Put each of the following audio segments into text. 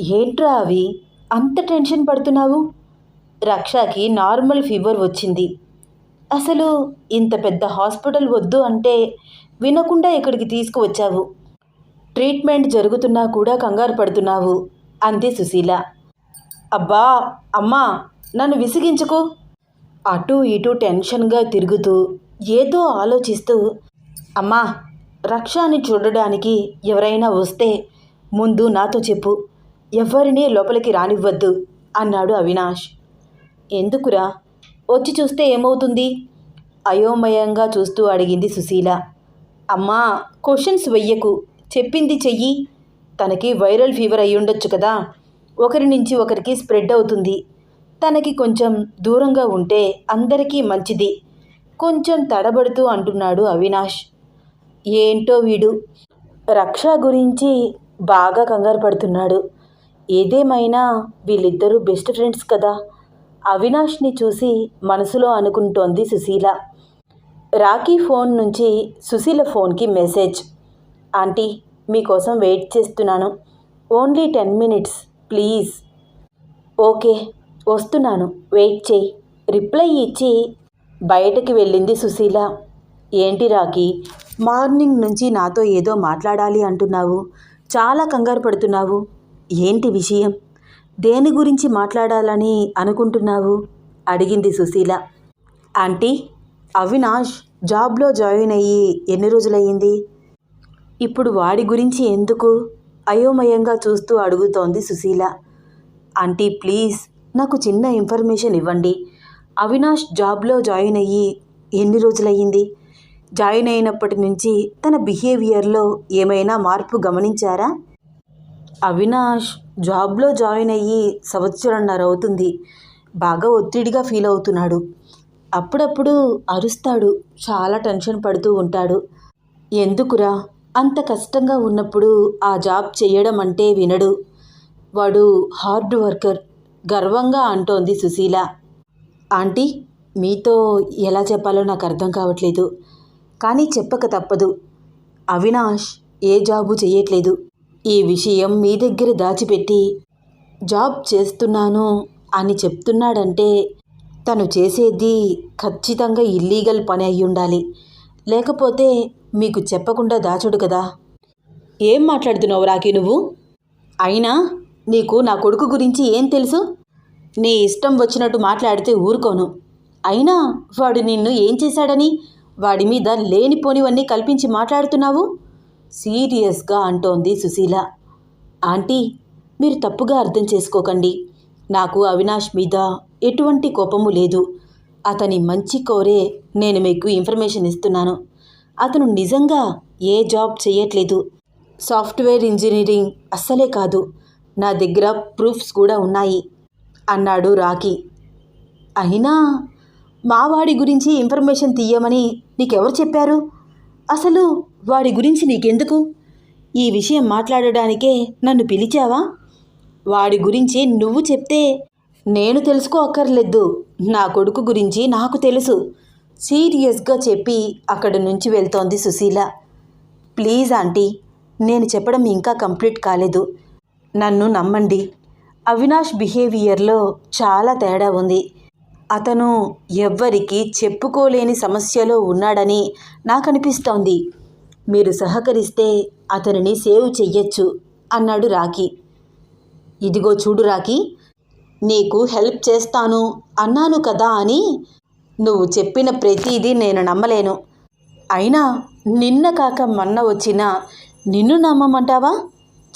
ఏంట్రా అవి? అంత టెన్షన్ పడుతున్నావు? రక్షకి నార్మల్ ఫీవర్ వచ్చింది. అసలు ఇంత పెద్ద హాస్పిటల్ వద్దు అంటే వినకుండా ఇక్కడికి తీసుకువచ్చావు. ట్రీట్మెంట్ జరుగుతున్నా కూడా కంగారు పడుతున్నావు. అంది సుశీల. అబ్బా అమ్మా నన్ను విసిగించుకో. అటు ఇటు టెన్షన్గా తిరుగుతూ ఏదో ఆలోచిస్తూ అమ్మా రక్షాని చూడడానికి ఎవరైనా వస్తే ముందు నాతో చెప్పు. ఎవరినీ లోపలికి రానివ్వద్దు అన్నాడు అవినాష్. ఎందుకురా? వచ్చి చూస్తే ఏమవుతుంది? అయోమయంగా చూస్తూ అడిగింది సుశీల. అమ్మా క్వశ్చన్స్ వెయ్యకు. చెప్పింది చెయ్యి. తనకి వైరల్ ఫీవర్ అయ్యుండొచ్చు కదా. ఒకరి నుంచి ఒకరికి స్ప్రెడ్ అవుతుంది. తనకి కొంచెం దూరంగా ఉంటే అందరికీ మంచిది. కొంచెం తడబడుతూ అంటున్నాడు అవినాష్. ఏంటో వీడు. రక్ష గురించి బాగా కంగారు పడుతున్నాడు. ఏదేమైనా వీళ్ళిద్దరూ బెస్ట్ ఫ్రెండ్స్ కదా. అవినాష్ని చూసి మనసులో అనుకుంటోంది సుశీల. రాఖీ ఫోన్ నుంచి సుశీల ఫోన్కి మెసేజ్. ఆంటీ మీకోసం వెయిట్ చేస్తున్నాను. Only ten minutes please. Okay వస్తున్నాను. వెయిట్ చేయి. రిప్లై ఇచ్చి బయటకి వెళ్ళింది సుశీల. ఏంటి రాఖీ మార్నింగ్ నుంచి నాతో ఏదో మాట్లాడాలి అంటున్నావు. చాలా కంగారు పడుతున్నావు. ఏంటి విషయం? దేని గురించి మాట్లాడాలని అనుకుంటున్నావు? అడిగింది సుశీల. ఆంటీ అవినాష్ జాబ్లో జాయిన్ అయ్యి ఎన్ని రోజులయ్యింది? ఇప్పుడు వాడి గురించి ఎందుకు అయోమయంగా చూస్తూ అడుగుతోంది సుశీల. ఆంటీ ప్లీజ్ నాకు చిన్న ఇన్ఫర్మేషన్ ఇవ్వండి. అవినాష్ జాబ్లో జాయిన్ అయ్యి ఎన్ని రోజులయ్యింది? జాయిన్ అయినప్పటి నుంచి తన బిహేవియర్లో ఏమైనా మార్పు గమనించారా? అవినాష్ జాబ్లో జాయిన్ అయ్యి సంవత్సరంన్నర అవుతుంది. బాగా ఒత్తిడిగా ఫీల్ అవుతున్నాడు. అప్పుడప్పుడు అరుస్తాడు. చాలా టెన్షన్ పడుతూ ఉంటాడు. ఎందుకురా? అంత కష్టంగా ఉన్నప్పుడు ఆ జాబ్ చేయడం అంటే వినడు. వాడు హార్డ్ వర్కర్. గర్వంగా అంటోంది సుశీల. ఆంటీ మీతో ఎలా చెప్పాలో నాకు అర్థం కావట్లేదు. కానీ చెప్పక తప్పదు. అవినాష్ ఏ జాబు చేయట్లేదు ఈ విషయం మీ దగ్గర దాచిపెట్టి జాబ్ చేస్తున్నాను అని చెప్తున్నాడంటే తను చేసేది ఖచ్చితంగా ఇల్లీగల్ పని అయి ఉండాలి. లేకపోతే మీకు చెప్పకుండా దాచడు కదా. ఏం మాట్లాడుతున్నావు రాకి నువ్వు? అయినా నీకు నా కొడుకు గురించి ఏం తెలుసు? నీ ఇష్టం వచ్చినట్టు మాట్లాడితే ఊరుకోను. అయినా వాడు నిన్ను ఏం చేశాడని? వాడి మీద లేనిపోనివన్నీ కల్పించి మాట్లాడుతున్నావు? సీరియస్గా అంటోంది సుశీల. ఆంటీ మీరు తప్పుగా అర్థం చేసుకోకండి. నాకు అవినాష్ మీద ఎటువంటి కోపము లేదు. అతని మంచి కోరే నేను మీకు ఇన్ఫర్మేషన్ ఇస్తున్నాను. అతను నిజంగా ఏ జాబ్ చేయట్లేదు. సాఫ్ట్వేర్ ఇంజనీరింగ్ అస్సలే కాదు. నా దగ్గర ప్రూఫ్స్ కూడా ఉన్నాయి అన్నాడు రాకీ అయినా మావాడి గురించి ఇన్ఫర్మేషన్ తీయమని నీకెవరు చెప్పారు? అసలు వాడి గురించి నీకెందుకు? ఈ విషయం మాట్లాడడానికే నన్ను పిలిచావా? వాడి గురించి నువ్వు చెప్తే నేను తెలుసుకో అక్కర్లేదు. నా కొడుకు గురించి నాకు తెలుసు. సీరియస్గా చెప్పి అక్కడి నుంచి వెళ్తోంది సుశీల. ప్లీజ్ ఆంటీ నేను చెప్పడం ఇంకా కంప్లీట్ కాలేదు. నన్ను నమ్మండి. అవినాష్ బిహేవియర్లో చాలా తేడా ఉంది. అతను ఎవ్వరికీ చెప్పుకోలేని సమస్యలో ఉన్నాడని నాకు అనిపిస్తోంది మీరు సహకరిస్తే అతనిని సేవ్ చెయ్యొచ్చు అన్నాడు రాకీ ఇదిగో చూడు రాకీ నీకు హెల్ప్ చేస్తాను అన్నాను కదా అని నువ్వు చెప్పిన ప్రతిదీ నేను నమ్మలేను. అయినా నిన్న కాక మొన్న వచ్చిన నిన్ను నమ్మమంటావా?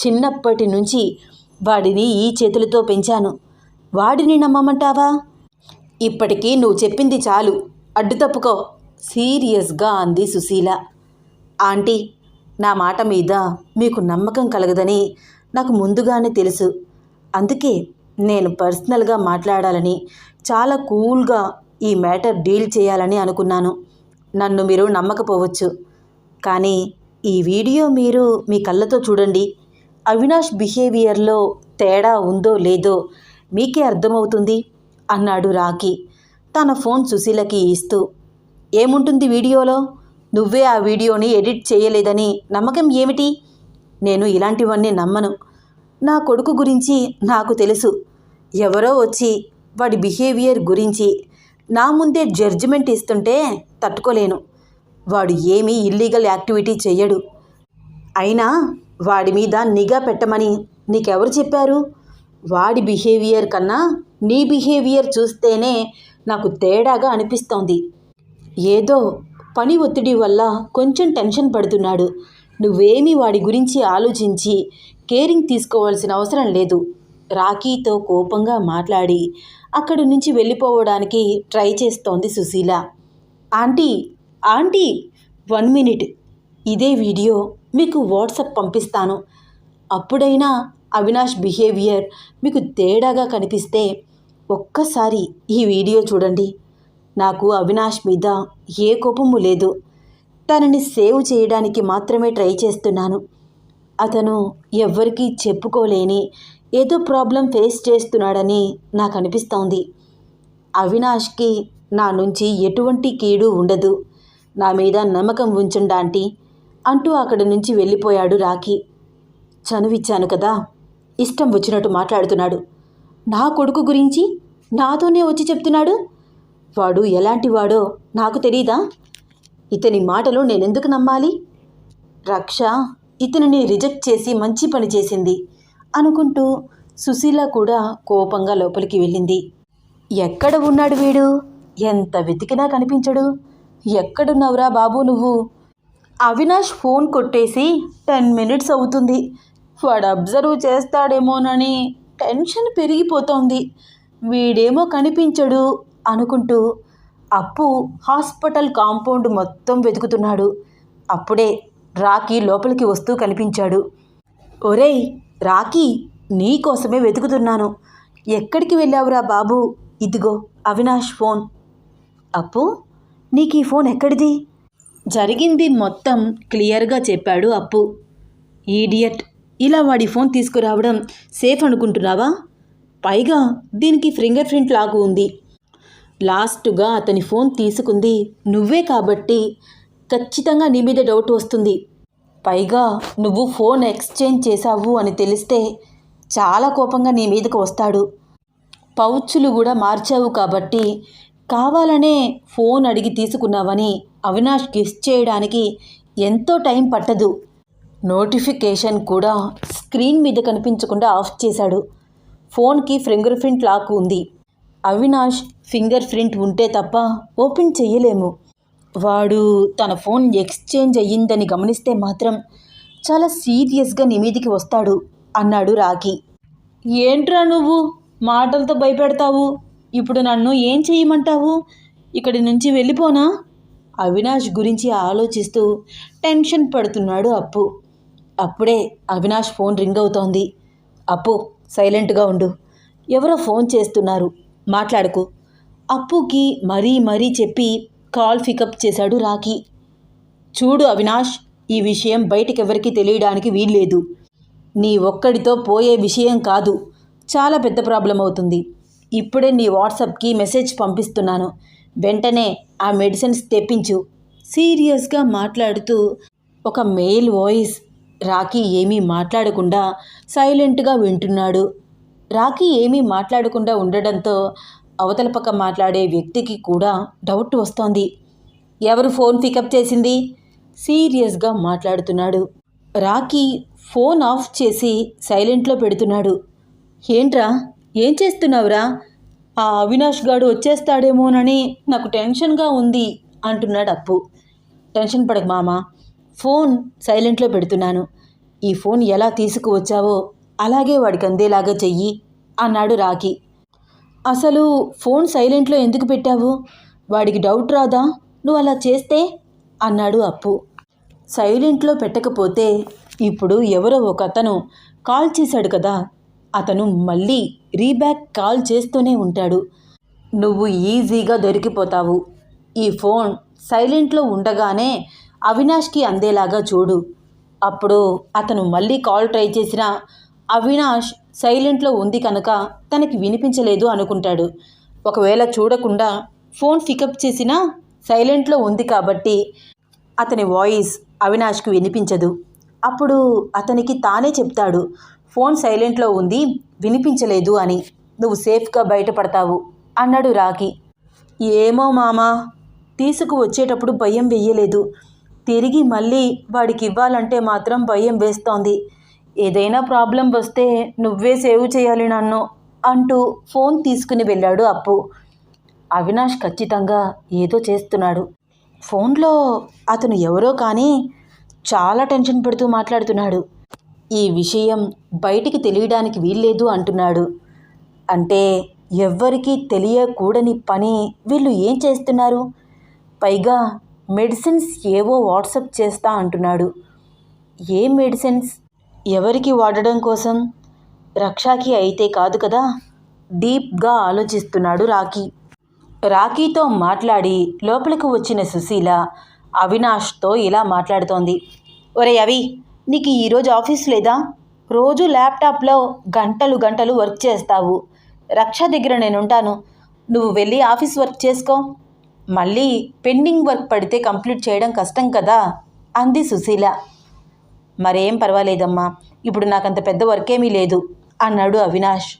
చిన్నప్పటి నుంచి వాడిని ఈ చేతులతో పెంచాను. వాడిని నమ్మమంటావా? ఇప్పటికీ నువ్వు చెప్పింది చాలు. అడ్డు తప్పుకో సీరియస్గా అంది సుశీల. ఆంటీ నా మాట మీద మీకు నమ్మకం కలగదని నాకు ముందుగానే తెలుసు. అందుకే నేను పర్సనల్గా మాట్లాడాలని చాలా కూల్గా ఈ మ్యాటర్ డీల్ చేయాలని అనుకున్నాను. నన్ను మీరు నమ్మకపోవచ్చు. కానీ ఈ వీడియో మీరు మీ కళ్ళతో చూడండి. అవినాష్ బిహేవియర్లో తేడా ఉందో లేదో మీకే అర్థమవుతుంది అన్నాడు రాకీ తన ఫోన్ సుశీలకి ఇస్తూ ఏముంటుంది వీడియోలో? నువ్వే ఆ వీడియోని ఎడిట్ చేయలేదని నమ్మకం ఏమిటి? నేను ఇలాంటివన్నీ నమ్మను. నా కొడుకు గురించి నాకు తెలుసు. ఎవరో వచ్చి వాడి బిహేవియర్ గురించి నా ముందే జడ్జిమెంట్ ఇస్తుంటే తట్టుకోలేను. వాడు ఏమీ ఇల్లీగల్ యాక్టివిటీ చెయ్యడు. అయినా వాడి మీద నిఘా పెట్టమని నీకెవరు చెప్పారు? వాడి బిహేవియర్ కన్నా నీ బిహేవియర్ చూస్తేనే నాకు తేడాగా అనిపిస్తోంది. ఏదో పని ఒత్తిడి వల్ల కొంచెం టెన్షన్ పడుతున్నాడు. నువ్వేమీ వాడి గురించి ఆలోచించి కేరింగ్ తీసుకోవాల్సిన అవసరం లేదు. రాఖీతో కోపంగా మాట్లాడి అక్కడి నుంచి వెళ్ళిపోవడానికి ట్రై చేస్తోంది Susheela. Aunty aunty one minute. ఇదే వీడియో మీకు వాట్సాప్ పంపిస్తాను. అప్పుడైనా అవినాష్ బిహేవియర్ మీకు తేడాగా కనిపిస్తే ఒక్కసారి ఈ వీడియో చూడండి. నాకు అవినాష్ మీద ఏ కోపము లేదు. తనని సేవ్ చేయడానికి మాత్రమే ట్రై చేస్తున్నాను. అతను ఎవ్వరికీ చెప్పుకోలేని ఏదో ప్రాబ్లం ఫేస్ చేస్తున్నాడని నాకు అనిపిస్తోంది అవినాష్కి నా నుంచి ఎటువంటి కీడు ఉండదు. నా మీద నమ్మకం ఉంచుండాంటి అంటూ అక్కడి నుంచి వెళ్ళిపోయాడు రాఖీ. చనువిచ్చాను కదా ఇష్టం వచ్చినట్టు మాట్లాడుతున్నాడు. నా కొడుకు గురించి నాతోనే వచ్చి చెప్తున్నాడు? వాడు ఎలాంటి వాడో నాకు తెలీదా? ఇతని మాటలు నేనెందుకు నమ్మాలి? రక్ష ఇతనిని రిజెక్ట్ చేసి మంచి పని చేసింది అనుకుంటూ సుశీల కూడా కోపంగా లోపలికి వెళ్ళింది. ఎక్కడ ఉన్నాడు వీడు? ఎంత వెతికినా కనిపించడు. ఎక్కడున్నావురా బాబు నువ్వు? అవినాష్ ఫోన్ కొట్టేసి టెన్ మినిట్స్ అవుతుంది. వాడు అబ్జర్వ్ చేస్తాడేమోనని టెన్షన్ పెరిగిపోతోంది. వీడేమో కనిపించడు. అనుకుంటూ అప్పు హాస్పిటల్ కాంపౌండ్ మొత్తం వెతుకుతున్నాడు. అప్పుడే రాకీ లోపలికి వస్తూ కనిపించాడు. ఒరేయ్ రాకీ నీకోసమే వెతుకుతున్నాను. ఎక్కడికి వెళ్ళావురా బాబు? ఇదిగో అవినాష్ ఫోన్. అప్పు నీకు ఈ ఫోన్ ఎక్కడిది? జరిగింది మొత్తం క్లియర్గా చెప్పాడు అప్పు. ఈడియట్ ఇలా వాడి ఫోన్ తీసుకురావడం సేఫ్ అనుకుంటున్నావా? పైగా దీనికి ఫింగర్ ప్రింట్ లాగు ఉంది. లాస్ట్గా అతని ఫోన్ తీసుకుంది. నువ్వే కాబట్టి ఖచ్చితంగా నీ మీద డౌట్ వస్తుంది. పైగా నువ్వు ఫోన్ ఎక్స్చేంజ్ చేశావు అని తెలిస్తే చాలా కోపంగా నీ మీదకు వస్తాడు. పౌచ్లు కూడా మార్చావు కాబట్టి కావాలనే ఫోన్ అడిగి తీసుకున్నావని అవినాష్ గిఫ్ట్ చేయడానికి ఎంతో టైం పట్టదు. నోటిఫికేషన్ కూడా స్క్రీన్ మీద కనిపించకుండా ఆఫ్ చేశాడు. ఫోన్కి ఫింగర్ ప్రింట్ లాక్ ఉంది. అవినాష్ ఫింగర్ ప్రింట్ ఉంటే తప్ప ఓపెన్ చెయ్యలేము. వాడు తన ఫోన్ ఎక్స్చేంజ్ అయ్యిందని గమనిస్తే మాత్రం చాలా సీరియస్గా నీ మీదికి వస్తాడు అన్నాడు రాఖీ. ఏంట్రా నువ్వు? మాటలతో భయపెడతావు? ఇప్పుడు నన్ను ఏం చేయమంటావు ఇక్కడి నుంచి వెళ్ళిపోనా? అవినాష్ గురించి ఆలోచిస్తూ టెన్షన్ పడుతున్నాడు అప్పు. అప్పుడే అవినాష్ ఫోన్ రింగ్ అవుతోంది. అప్పు సైలెంట్గా ఉండు. ఎవరో ఫోన్ చేస్తున్నారు. మాట్లాడుకు. అప్పుకి మరీ మరీ చెప్పి కాల్ పికప్ చేశాడు రాకీ చూడు అవినాష్ ఈ విషయం బయటకెవరికి తెలియడానికి వీల్లేదు. నీ ఒక్కడితో పోయే విషయం కాదు. చాలా పెద్ద ప్రాబ్లం అవుతుంది. ఇప్పుడే నీ వాట్సాప్కి మెసేజ్ పంపిస్తున్నాను. వెంటనే ఆ మెడిసిన్స్ తెప్పించు. సీరియస్గా మాట్లాడుతూ ఒక మెయిల్ వాయిస్. రాకీ ఏమీ మాట్లాడకుండా సైలెంట్గా వింటున్నాడు. రాఖీ ఏమీ మాట్లాడకుండా ఉండడంతో అవతల పక్క మాట్లాడే వ్యక్తికి కూడా డౌట్ వస్తోంది. ఎవరు ఫోన్ పికప్ చేసింది? సీరియస్గా మాట్లాడుతున్నాడు. రాఖీ ఫోన్ ఆఫ్ చేసి సైలెంట్లో పెడుతున్నాడు. ఏంట్రా? ఏం చేస్తున్నావురా? ఆ అవినాష్ గాడు వచ్చేస్తాడేమోనని నాకు టెన్షన్గా ఉంది అంటున్నాడు అప్పు. టెన్షన్ పడకు మామ. ఫోన్ సైలెంట్లో పెడుతున్నాను. ఈ ఫోన్ ఎలా తీసుకువచ్చావో అలాగే వాడికి అందేలాగా చెయ్యి అన్నాడు రాకీ అసలు ఫోన్ సైలెంట్లో ఎందుకు పెట్టావు? వాడికి డౌట్ రాదా? నువ్వు అలా చేస్తే? అన్నాడు అప్పు. సైలెంట్లో పెట్టకపోతే ఇప్పుడు ఎవరో ఒక అతను కాల్ చేశాడు కదా అతను మళ్ళీ రీబ్యాక్ కాల్ చేస్తూనే ఉంటాడు. నువ్వు ఈజీగా దొరికిపోతావు. ఈ ఫోన్ సైలెంట్లో ఉండగానే అవినాష్కి అందేలాగా చూడు. అప్పుడు అతను మళ్ళీ కాల్ ట్రై చేసినా అవినాష్ సైలెంట్లో ఉంది కనుక తనకి వినిపించలేదు అనుకుంటాడు. ఒకవేళ చూడకుండా ఫోన్ పికప్ చేసినా సైలెంట్లో ఉంది కాబట్టి అతని వాయిస్ అవినాష్కి వినిపించదు. అప్పుడు అతనికి తానే చెప్తాడు ఫోన్ సైలెంట్లో ఉంది వినిపించలేదు అని. నువ్వు సేఫ్గా బయటపడతావు అన్నాడు రాఖి. ఏమో మామా తీసుకు వచ్చేటప్పుడు భయం వెయ్యలేదు తిరిగి మళ్ళీ వాడికి ఇవ్వాలంటే మాత్రం భయం వేస్తోంది. ఏదైనా ప్రాబ్లం వస్తే నువ్వే సేవ్ చేయాలి నన్ను అంటూ ఫోన్ తీసుకుని వెళ్ళాడు అప్పు. అవినాష్ ఖచ్చితంగా ఏదో చేస్తున్నాడు. ఫోన్లో అతను ఎవరో కానీ చాలా టెన్షన్ పడుతూ మాట్లాడుతున్నాడు. ఈ విషయం బయటికి తెలియడానికి వీల్లేదు అంటున్నాడు. అంటే ఎవ్వరికీ తెలియకూడని పని వీళ్ళు ఏం చేస్తున్నారు? పైగా మెడిసిన్స్ ఏవో వాట్సప్ చేస్తా అంటున్నాడు. ఏ మెడిసిన్స్? ఎవరికి వాడడం కోసం? రక్షాకి అయితే కాదు కదా? డీప్గా ఆలోచిస్తున్నాడు రాకీ రాకీతో మాట్లాడి లోపలికి వచ్చిన సుశీల అవినాష్తో ఇలా మాట్లాడుతోంది. ఒరే అవి నీకు ఈరోజు ఆఫీస్ లేదా? రోజు ల్యాప్టాప్లో గంటలు గంటలు వర్క్ చేస్తావు. రక్ష దగ్గర నేను ఉంటాను నువ్వు వెళ్ళి ఆఫీస్ వర్క్ చేసుకో. మళ్ళీ పెండింగ్ వర్క్ పడితే కంప్లీట్ చేయడం కష్టం కదా? అంది సుశీల. మరేం పర్వాలేదమ్మా. ఇప్పుడు నాకంత పెద్ద వర్క్ ఏమీ లేదు అన్నాడు అవినాష్.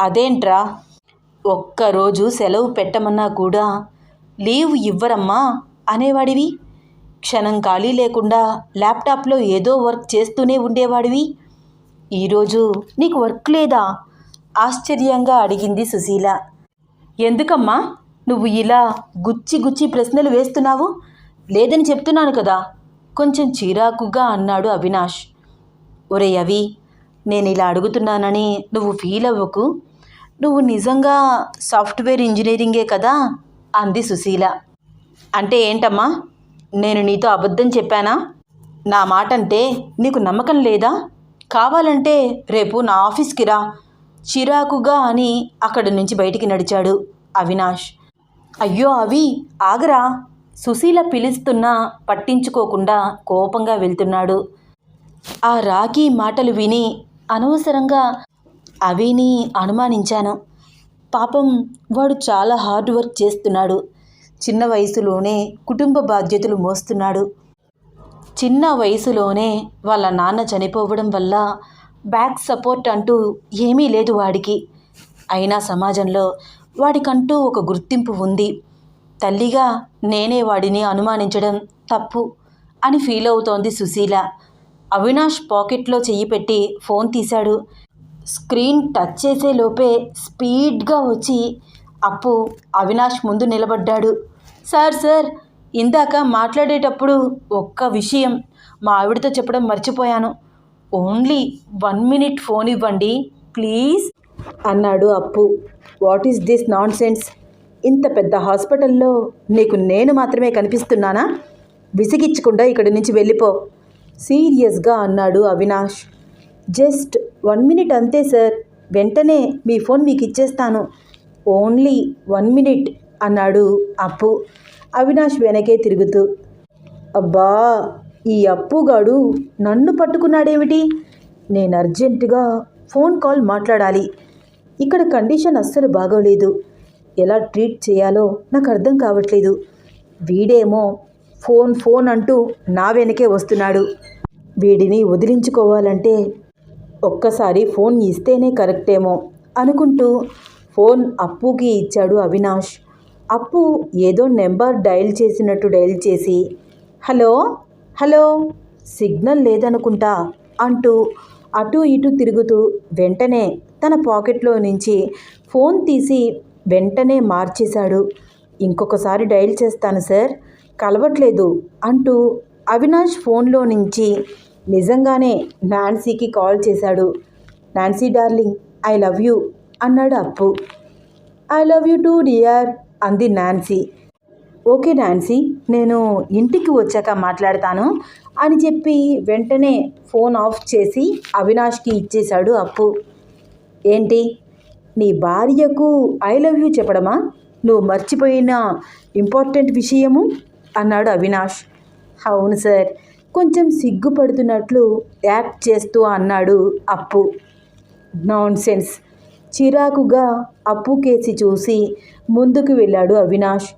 అదేంట్రా? ఒక్కరోజు సెలవు పెట్టమన్నా కూడా లీవ్ ఇవ్వరమ్మా అనేవాడివి. క్షణం ఖాళీ లేకుండా ల్యాప్టాప్లో ఏదో వర్క్ చేస్తూనే ఉండేవాడివి. ఈరోజు నీకు వర్క్ లేదా? ఆశ్చర్యంగా అడిగింది సుశీల. ఎందుకమ్మా? నువ్వు ఇలా గుచ్చి గుచ్చి ప్రశ్నలు వేస్తున్నావు? లేదని చెప్తున్నాను కదా. కొంచెం చిరాకుగా అన్నాడు అవినాష్. ఒరే అవి నేను ఇలా అడుగుతున్నానని నువ్వు ఫీల్ అవ్వకు. నువ్వు నిజంగా సాఫ్ట్వేర్ ఇంజనీరింగే కదా? అంది సుశీల. అంటే ఏంటమ్మా? నేను నీతో అబద్ధం చెప్పానా? నా మాట అంటే నీకు నమ్మకం లేదా? కావాలంటే రేపు నా ఆఫీస్కి రా. చిరాకుగా అని అక్కడి నుంచి బయటికి నడిచాడు అవినాష్. అయ్యో అవి ఆగరా. సుశీల పిలుస్తున్నా పట్టించుకోకుండా కోపంగా వెళ్తున్నాడు. ఆ రాఖీ మాటలు విని అనవసరంగా అవిని అనుమానించాను. పాపం వాడు చాలా హార్డ్ వర్క్ చేస్తున్నాడు. చిన్న వయసులోనే కుటుంబ బాధ్యతలు మోస్తున్నాడు. చిన్న వయసులోనే వాళ్ళ నాన్న చనిపోవడం వల్ల బ్యాక్ సపోర్ట్ అంటూ ఏమీ లేదు వాడికి. అయినా సమాజంలో వాడికంటూ ఒక గుర్తింపు ఉంది. తల్లిగా నేనే వాడిని అనుమానించడం తప్పు అని ఫీల్ అవుతోంది సుశీల. అవినాష్ పాకెట్లో చెయ్యి పెట్టి ఫోన్ తీశాడు. స్క్రీన్ టచ్ చేసే లోపే స్పీడ్గా వచ్చి అప్పు అవినాష్ ముందు నిలబడ్డాడు. సార్ సార్ ఇందాక మాట్లాడేటప్పుడు ఒక్క విషయం మా ఆవిడతో చెప్పడం మర్చిపోయాను. ఓన్లీ వన్ మినిట్ ఫోన్ ఇవ్వండి ప్లీజ్ అన్నాడు Appu. What is this nonsense ఇంత పెద్ద హాస్పిటల్లో నీకు నేను మాత్రమే కనిపిస్తున్నానా? విసిగిచ్చకుండా ఇక్కడి నుంచి వెళ్ళిపో. సీరియస్గా అన్నాడు అవినాష్. జస్ట్ వన్ మినిట్ అంతే సార్. వెంటనే మీ ఫోన్ మీకు ఇచ్చేస్తాను. ఓన్లీ వన్ మినిట్ అన్నాడు అప్పు. అవినాష్ వెనకే తిరుగుతూ అబ్బా ఈ అప్పుగాడు నన్ను పట్టుకున్నాడేమిటి? నేను అర్జెంటుగా ఫోన్ కాల్ మాట్లాడాలి. ఇక్కడ కండిషన్ అస్సలు బాగోలేదు. ఎలా ట్రీట్ చేయాలో నాకు అర్థం కావట్లేదు. వీడేమో ఫోన్ ఫోన్ అంటూ నా వెనకే వస్తున్నాడు. వీడిని వదిలించుకోవాలంటే ఒక్కసారి ఫోన్ ఇస్తేనే కరెక్టేమో అనుకుంటూ ఫోన్ అప్పుకి ఇచ్చాడు అవినాష్. అప్పు ఏదో నెంబర్ డయల్ చేసినట్టు డయల్ చేసి హలో హలో సిగ్నల్ లేదనుకుంటా అంటూ అటు ఇటు తిరుగుతూ వెంటనే తన పాకెట్లో నుంచి ఫోన్ తీసి వెంటనే మార్చేశాడు. ఇంకొకసారి డయల్ చేస్తాను సార్. కలవట్లేదు అంటూ అవినాష్ ఫోన్లో నుంచి నిజంగానే నాన్సీకి కాల్ చేశాడు. Nancy darling I love you అన్నాడు Appu. I love you too dear అంది నాన్సీ. ఓకే నాన్సీ నేను ఇంటికి వచ్చాక మాట్లాడతాను అని చెప్పి వెంటనే ఫోన్ ఆఫ్ చేసి అవినాష్కి ఇచ్చేశాడు అప్పు. ఏంటి? నీ భార్యకు ఐ లవ్ యూ చెప్పడమా? నువ్వు మర్చిపోయిన ఇంపార్టెంట్ విషయము? అన్నాడు అవినాష్. అవును సార్ కొంచెం సిగ్గుపడుతున్నట్లు యాక్ట్ చేస్తూ అన్నాడు అప్పు. నాన్ సెన్స్ చిరాకుగా అప్పు కేసి చూసి ముందుకు వెళ్ళాడు అవినాష్.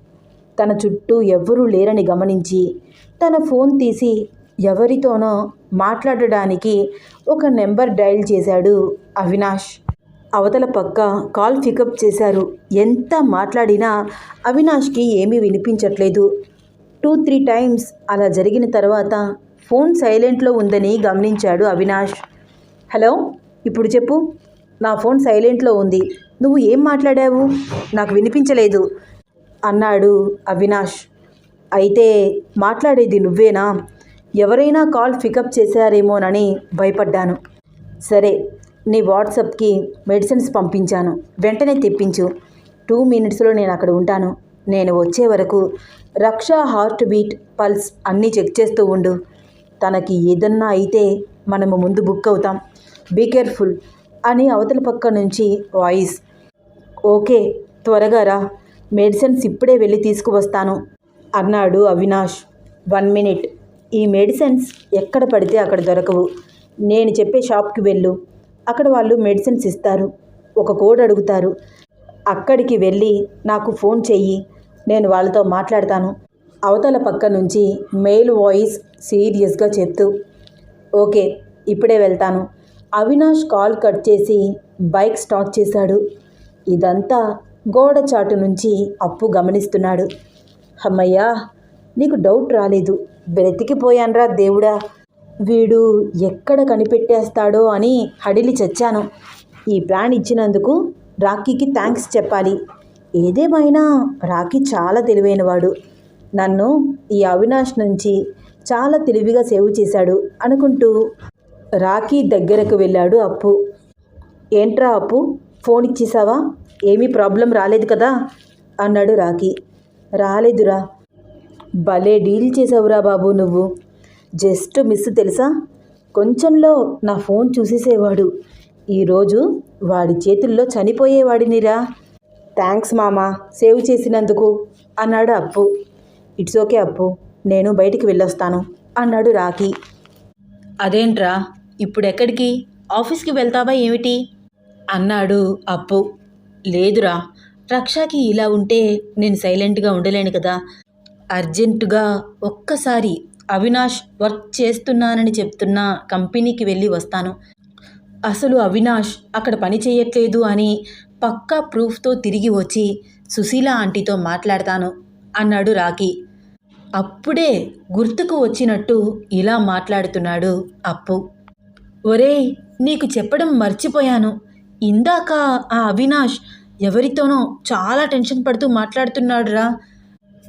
తన చుట్టూ ఎవ్వరూ లేరని గమనించి తన ఫోన్ తీసి ఎవరితోనో మాట్లాడడానికి ఒక నెంబర్ డయల్ చేశాడు అవినాష్. అవతల పక్క కాల్ పికప్ చేశారు. ఎంత మాట్లాడినా అవినాష్కి ఏమీ వినిపించట్లేదు. టూ త్రీ టైమ్స్ అలా జరిగిన తర్వాత ఫోన్ సైలెంట్లో ఉందని గమనించాడు అవినాష్. హలో ఇప్పుడు చెప్పు. నా ఫోన్ సైలెంట్లో ఉంది. నువ్వు ఏం మాట్లాడావు? నాకు వినిపించలేదు అన్నాడు అవినాష్. అయితే మాట్లాడేది నువ్వేనా? ఎవరైనా కాల్ పికప్ చేశారేమోనని భయపడ్డాను. సరే నీ వాట్సాప్కి మెడిసిన్స్ పంపించాను. వెంటనే తెప్పించు. టూ మినిట్స్లో నేను అక్కడ ఉంటాను. నేను వచ్చే వరకు రక్ష హార్ట్ బీట్ పల్స్ అన్నీ చెక్ చేస్తూ ఉండు. తనకి ఏదన్నా అయితే మనము ముందు బుక్ అవుతాం. బీ కేర్ఫుల్ అని అవతల పక్క నుంచి వాయిస్. ఓకే త్వరగా రా. మెడిసిన్స్ ఇప్పుడే వెళ్ళి తీసుకువస్తాను. అన్నాడు అవినాష్. One minute. ఈ మెడిసిన్స్ ఎక్కడ పడితే అక్కడ దొరకవు. నేను చెప్పే షాప్కి వెళ్ళు. అక్కడ వాళ్ళు మెడిసిన్స్ ఇస్తారు. ఒక కోడ్ అడుగుతారు. అక్కడికి వెళ్ళి నాకు ఫోన్ చెయ్యి. నేను వాళ్ళతో మాట్లాడతాను. అవతల పక్క నుంచి మెయిల్ వాయిస్ సీరియస్గా చెప్తూ ఓకే ఇప్పుడే వెళ్తాను. అవినాష్ కాల్ కట్ చేసి బైక్ స్టార్ట్ చేశాడు. ఇదంతా గోడ చాటు నుంచి అప్పు గమనిస్తున్నాడు. అమ్మయ్యా నీకు డౌట్ రాలేదు. బ్రతికిపోయాన్రా దేవుడా. వీడు ఎక్కడ కనిపెట్టేస్తాడో అని హడిలి చచ్చాను. ఈ ప్లాన్ ఇచ్చినందుకు రాకీకి థ్యాంక్స్ చెప్పాలి. ఏదేమైనా రాకీ చాలా తెలివైనవాడు. నన్ను ఈ అవినాష్ నుంచి చాలా తెలివిగా సేవ్ చేశాడు అనుకుంటూ రాకీ దగ్గరకు వెళ్ళాడు అప్పు. ఏంట్రా అప్పు ఫోన్ ఇచ్చేసావా ఏమీ ప్రాబ్లం రాలేదు కదా? అన్నాడు రాకీ రాలేదురా. భలే డీల్ చేసావురా బాబు నువ్వు. జస్ట్ మిస్ తెలుసా? కొంచెంలో నా ఫోన్ చూసేసేవాడు. ఈరోజు వాడి చేతుల్లో చనిపోయేవాడినిరా. థ్యాంక్స్ మామా సేవ్ చేసినందుకు అన్నాడు అప్పు. ఇట్స్ ఓకే అప్పు నేను బయటికి వెళ్ళొస్తాను అన్నాడు రాఖీ. అదేంట్రా ఇప్పుడు ఎక్కడికి ఆఫీస్కి వెళ్తావా ఏమిటి? అన్నాడు అప్పు. లేదురా రక్షాకి ఇలా ఉంటే నేను సైలెంట్గా ఉండలేను కదా. అర్జెంటుగా ఒక్కసారి అవినాష్ వర్క్ చేస్తున్నానని చెప్తున్న కంపెనీకి వెళ్ళి వస్తాను. అసలు అవినాష్ అక్కడ పని చేయట్లేదు అని పక్కా ప్రూఫ్తో తిరిగి వచ్చి సుశీల ఆంటీతో మాట్లాడతాను అన్నాడు రాకీ అప్పుడే గుర్తుకు వచ్చినట్టు ఇలా మాట్లాడుతున్నాడు అప్పు. ఒరేయ్ నీకు చెప్పడం మర్చిపోయాను. ఇందాక ఆ అవినాష్ ఎవరితోనో చాలా టెన్షన్ పడుతూ మాట్లాడుతున్నాడురా.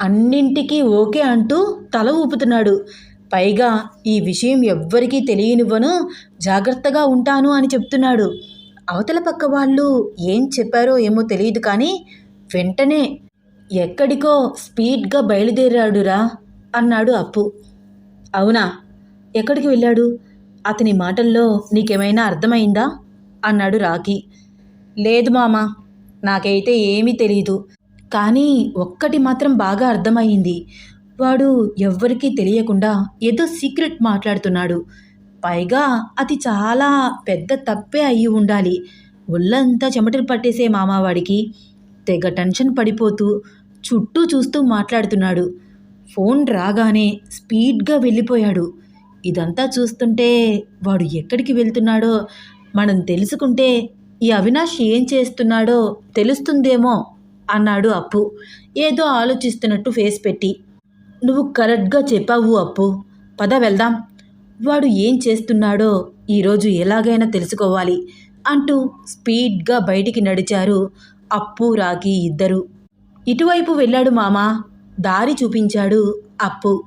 అన్నింటికీ ఓకే అంటూ తల ఊపుతున్నాడు. పైగా ఈ విషయం ఎవ్వరికీ తెలియనివ్వను జాగ్రత్తగా ఉంటాను అని చెప్తున్నాడు. అవతల పక్క వాళ్ళు ఏం చెప్పారో ఏమో తెలియదు కానీ వెంటనే ఎక్కడికో స్పీడ్గా బయలుదేరాడురా అన్నాడు అప్పు. అవునా? ఎక్కడికి వెళ్ళాడు? అతని మాటల్లో నీకేమైనా అర్థమైందా? అన్నాడు రాకీ లేదు మామ నాకైతే ఏమీ తెలీదు. కానీ ఒక్కటి మాత్రం బాగా అర్థమయ్యింది. వాడు ఎవ్వరికీ తెలియకుండా ఏదో సీక్రెట్ మాట్లాడుతున్నాడు. పైగా అది చాలా పెద్ద తప్పే అయి ఉండాలి. ఒళ్ళంతా చెమటలు పట్టేసే మామవాడికి తెగ టెన్షన్ పడిపోతూ చుట్టూ చూస్తూ మాట్లాడుతున్నాడు. ఫోన్ రాగానే స్పీడ్గా వెళ్ళిపోయాడు. ఇదంతా చూస్తుంటే వాడు ఎక్కడికి వెళ్తున్నాడో మనం తెలుసుకుంటే ఈ అవినాష్ ఏం చేస్తున్నాడో తెలుస్తుందేమో. అన్నాడు అప్పు. ఏదో ఆలోచిస్తున్నట్టు ఫేస్ పెట్టి. నువ్వు కరెక్ట్గా చెప్పావు అప్పు. పద వెళ్దాం. వాడు ఏం చేస్తున్నాడో ఈరోజు ఎలాగైనా తెలుసుకోవాలి అంటూ స్పీడ్గా బయటికి నడిచారు అప్పు రాకి ఇద్దరు. ఇటువైపు వెళ్ళాడు మామ. దారి చూపించాడు అప్పు.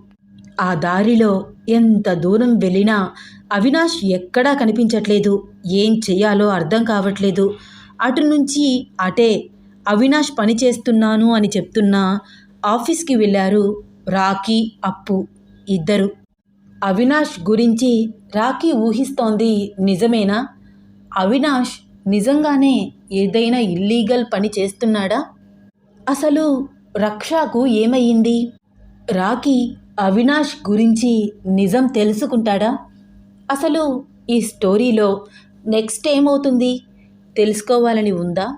ఆ దారిలో ఎంత దూరం వెళ్ళినా అవినాష్ ఎక్కడా కనిపించట్లేదు. ఏం చెయ్యాలో అర్థం కావట్లేదు. అటు నుంచి అటే అవినాష్ పని చేస్తున్నాను అని చెప్తున్నా ఆఫీస్కి వెళ్ళారు రాఖీ అప్పు ఇద్దరు. అవినాష్ గురించి రాఖీ ఊహిస్తోంది నిజమేనా? అవినాష్ నిజంగానే ఏదైనా ఇల్లీగల్ పని చేస్తున్నాడా? అసలు రక్షకు ఏమయ్యింది? రాఖీ అవినాష్ గురించి నిజం తెలుసుకుంటాడా? అసలు ఈ స్టోరీలో నెక్స్ట్ ఏమవుతుంది? తెలుసుకోవాలని ఉందా?